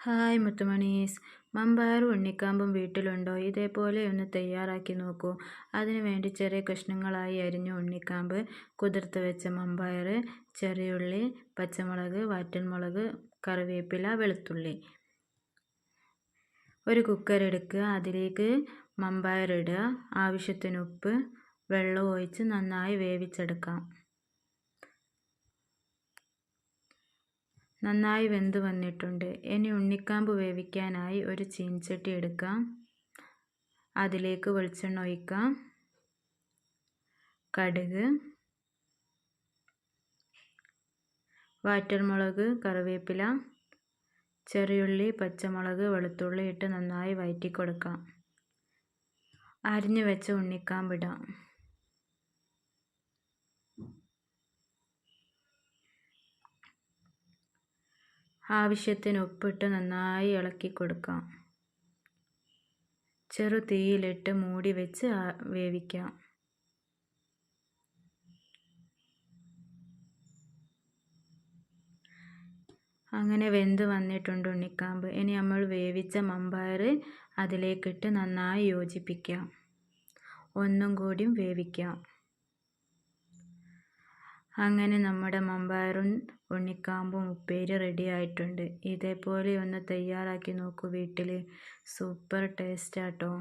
Hi മുത്തുമണീസ്. മമ്പാറും ഉണ്ണിക്കാമ്പും വീട്ടിലുണ്ടോ? ഇതേപോലെ ഒന്ന് തയ്യാറാക്കി നോക്കൂ. അതിനുവേണ്ടി ചെറിയ കഷ്ണങ്ങളായി അരിഞ്ഞ ഉണ്ണിക്കാമ്പ് കുതിർത്ത് വെച്ച മമ്പയർ ചെറിയുള്ളി പച്ചമുളക് വാറ്റൽമുളക് കറിവേപ്പില വെളുത്തുള്ളി. ഒരു കുക്കർ എടുക്കുക. അതിലേക്ക് മമ്പയർ ഇടുക ആവശ്യത്തിന് ഉപ്പ് വെള്ളം ഒഴിച്ച് നന്നായി വേവിച്ചെടുക്കാം. നന്നായി വെന്ത് വന്നിട്ടുണ്ട്. ഇനി ഉണ്ണിക്കാമ്പ് വേവിക്കാനായി ഒരു ചീൻചട്ടി എടുക്കാം. അതിലേക്ക് വെളിച്ചെണ്ണ ഒഴിക്കാം. കടുക് വാറ്റൽമുളക് കറിവേപ്പില ചെറിയുള്ളി പച്ചമുളക് വെളുത്തുള്ളി ഇട്ട് നന്നായി വഴറ്റി കൊടുക്കാം അരിഞ്ഞു വെച്ച ഉണ്ണിക്കാമ്പിടാം ആവശ്യത്തിന് ഉപ്പിട്ട് നന്നായി ഇളക്കി കൊടുക്കാം ചെറു തീയിലിട്ട് മൂടി വെച്ച് വേവിക്കാം. അങ്ങനെ വെന്ത് വന്നിട്ടുണ്ട് ഉണ്ണിക്കാമ്പ്. ഇനി നമ്മൾ വേവിച്ച മമ്പയർ അതിലേക്കിട്ട് നന്നായി യോജിപ്പിക്കാം. ഒന്നും കൂടിയും വേവിക്കാം. അങ്ങനെ നമ്മുടെ മമ്പയറും ഉണ്ണിക്കാമ്പും ഉപ്പേരി റെഡി ആയിട്ടുണ്ട്. ഇതേപോലെ ഒന്ന് തയ്യാറാക്കി നോക്കൂ വീട്ടിൽ സൂപ്പർ ടേസ്റ്റാട്ടോ